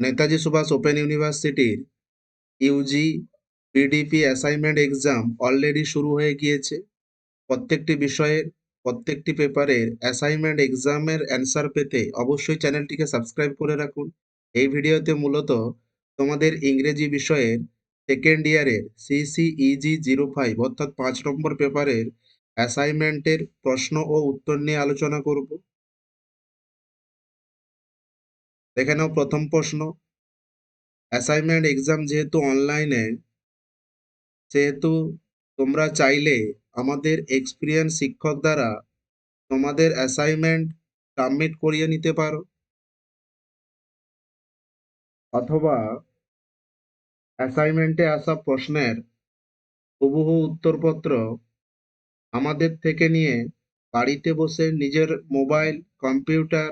Netaji Subhas open ইউনিভার্সিটির UG, PDP assignment exam already শুরু হয়ে গিয়েছে। প্রত্যেকটি বিষয়ের, প্রত্যেকটি পেপারের অ্যাসাইনমেন্ট এক্সামের অ্যান্সার পেতে অবশ্যই চ্যানেলটিকে সাবস্ক্রাইব করে রাখুন। এই ভিডিওতে মূলত তোমাদের ইংরেজি বিষয়ের সেকেন্ড ইয়ারের সিসিইজি জিরো ফাইভ অর্থাৎ পাঁচ নম্বর পেপারের অ্যাসাইনমেন্টের প্রশ্ন ও উত্তর নিয়ে আলোচনা করব। দেখে নাও প্রথম প্রশ্ন। অ্যাসাইনমেন্ট এক্সাম যেহেতু অনলাইনে সেহেতু তোমরা চাইলে আমাদের এক্সপিরিয়েন্স শিক্ষক দ্বারা তোমাদের অ্যাসাইনমেন্ট সাবমিট করিয়ে নিতে পারো। অথবা অ্যাসাইনমেন্টে আসা প্রশ্নের হুবহু উত্তরপত্র আমাদের থেকে নিয়ে বাড়িতে বসে নিজের মোবাইল কম্পিউটার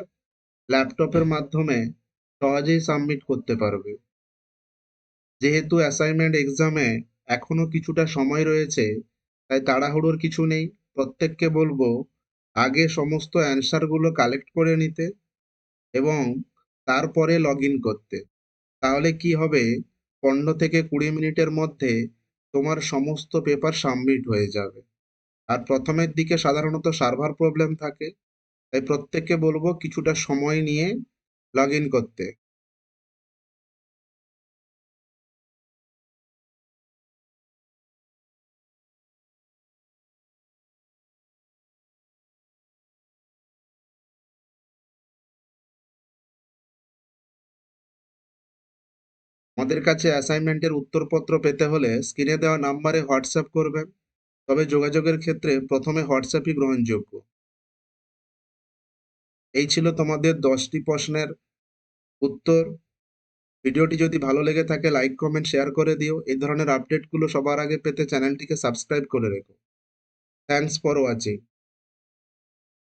ল্যাপটপের মাধ্যমে সহজেই সাবমিট করতে পারবে। যেহেতু অ্যাসাইনমেন্ট এক্সামে এখনও কিছুটা সময় রয়েছে, তাই তাড়াহুড়োর কিছু নেই। প্রত্যেককে বলব, আগে সমস্ত অ্যান্সারগুলো কালেক্ট করে নিতে এবং তারপরে লগ ইন করতে। তাহলে কি হবে? পনেরো থেকে কুড়ি মিনিটের মধ্যে তোমার সমস্ত পেপার সাবমিট হয়ে যাবে। আর প্রথমের দিকে সাধারণত সার্ভার প্রবলেম থাকে। তাই প্রত্যেককে বলব কিছুটা সময় নিয়ে লগ ইন করতে। আমাদের কাছে অ্যাসাইনমেন্টের উত্তরপত্র পেতে হলে স্ক্রিনে দেওয়া নাম্বারে হোয়াটসঅ্যাপ করবেন। তবে যোগাযোগের ক্ষেত্রে প্রথমে হোয়াটসঅ্যাপই গ্রহণযোগ্য। এই ছিল তোমাদের দশটি প্রশ্নের উত্তর। ভিডিওটি যদি ভালো লেগে থাকে লাইক কমেন্ট শেয়ার করে দিও। এই ধরনের আপডেটগুলো সবার আগে পেতে চ্যানেলটিকে সাবস্ক্রাইব করে রেখো। Thanks for watching